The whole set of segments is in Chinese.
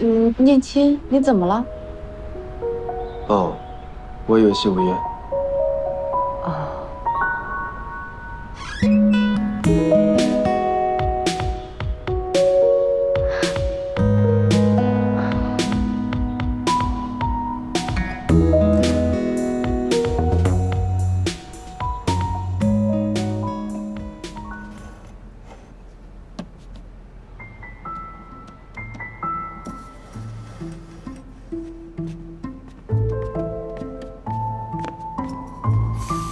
嗯，念亲，你怎么了？哦，我有戏无言。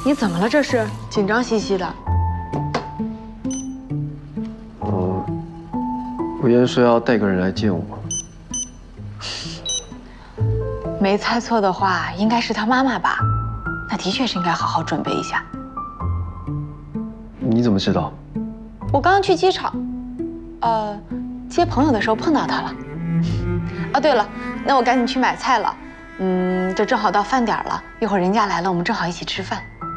你怎么了？这是紧张兮兮的。哦，吴言说要带个人来见我。没猜错的话，应该是他妈妈吧？那的确是应该好好准备一下。你怎么知道？我刚刚去机场，呃，接朋友的时候碰到他了。哦，对了，那我赶紧去买菜了。嗯，这正好到饭点了，一会儿人家来了，我们正好一起吃饭。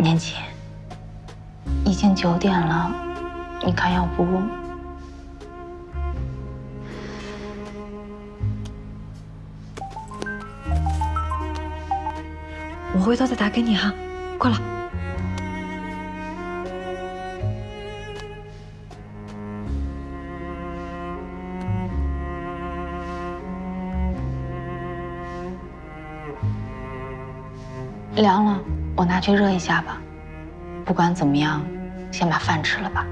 年轻，已经九点了，你看要不？我回头再打给你哈，挂了。凉了。我拿去热一下吧，不管怎么样，先把饭吃了吧。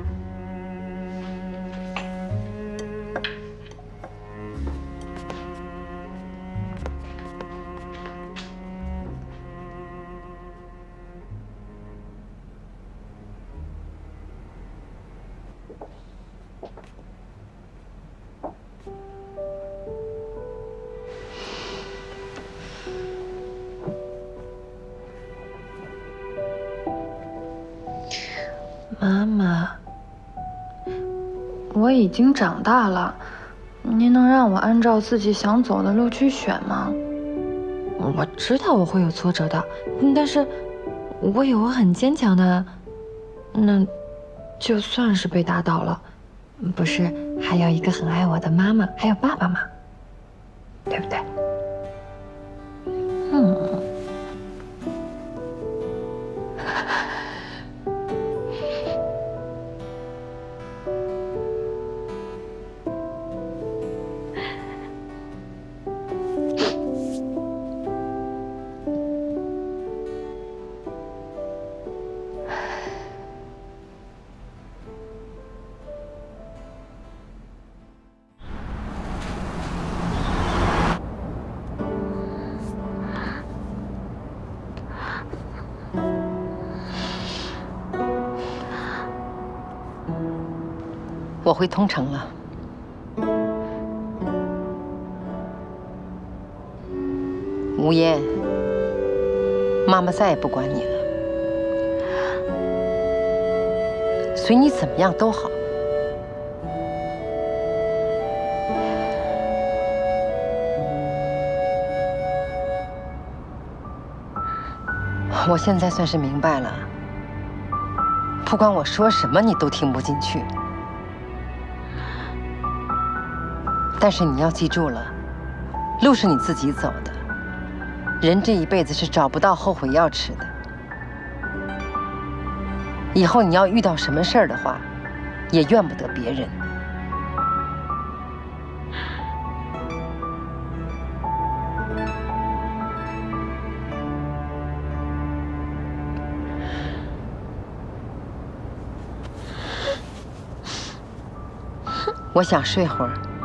妈妈，我已经长大了，您能让我按照自己想走的路去选吗？我知道我会有挫折的，但是我有我很坚强的，那就算是被打倒了，不是还有一个很爱我的妈妈，还有爸爸吗？对不对？我回通城了，无言，妈妈再也不管你了，随你怎么样都好。我现在算是明白了，不管我说什么，你都听不进去。但是你要记住了，路是你自己走的，人这一辈子是找不到后悔药吃的。以后你要遇到什么事儿的话，也怨不得别人。我想睡会儿。